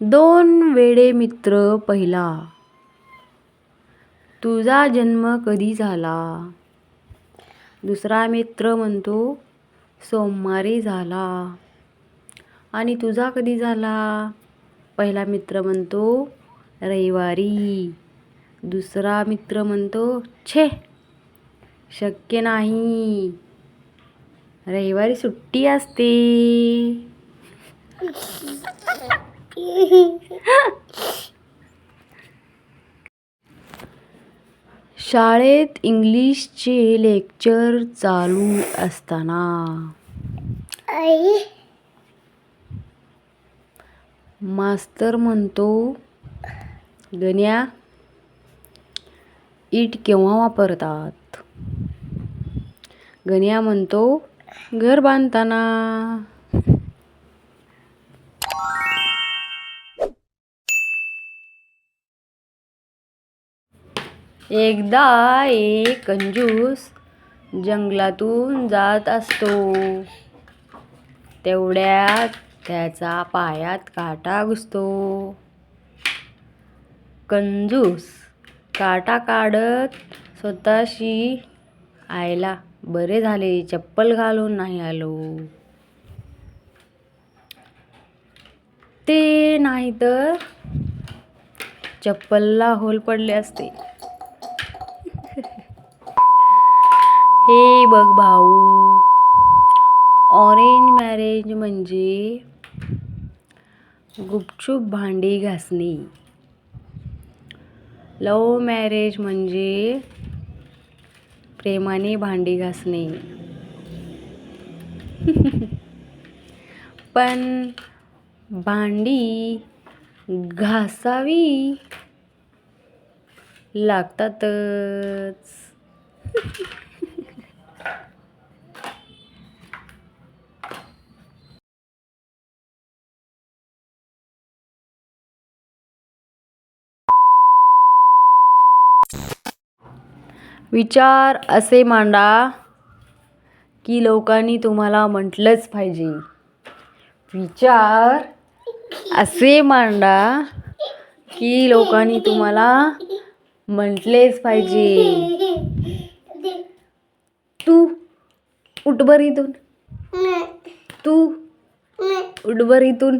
दोन वेडे मित्र पहिला. तुझा जन्म कधी झाला? दुसरा मित्र म्हणतो सोमवारी झाला. आणि तुझा कधी झाला? पहिला मित्र म्हणतो रविवारी. दुसरा मित्र म्हणतो छे शक्य नाही. रविवारी सुट्टी असते. शाळेत इंग्लिशचे लेक्चर चालू असताना. मास्तर म्हणतो गण्या इट केव्हा वापरतात? गण्या म्हणतो घर बांधताना. एकदा एक कंजूस जंगलातून जात असतो. तेवढ्यात त्याचा पायात काटा घुसतो. कंजूस काटा काढत स्वतःशी आयला बरे झाले चप्पल घालून नाही आलो. ते नाही तर चप्पलला होल पडले असते. हे बघ भाऊ. ऑरेंज मॅरेज म्हणजे गुपचूप भांडी घासणे. लव मॅरेज म्हणजे प्रेमाने भांडी घासणे. पण भांडी घासावी लागतातच. विचार असे मांडा की लोकांनी तुम्हाला म्हटलंच पाहिजे. विचार असे मांडा की लोकांनी तुम्हाला म्हटलेच पाहिजे तू उठ बर इथून तू? उठ बर इथून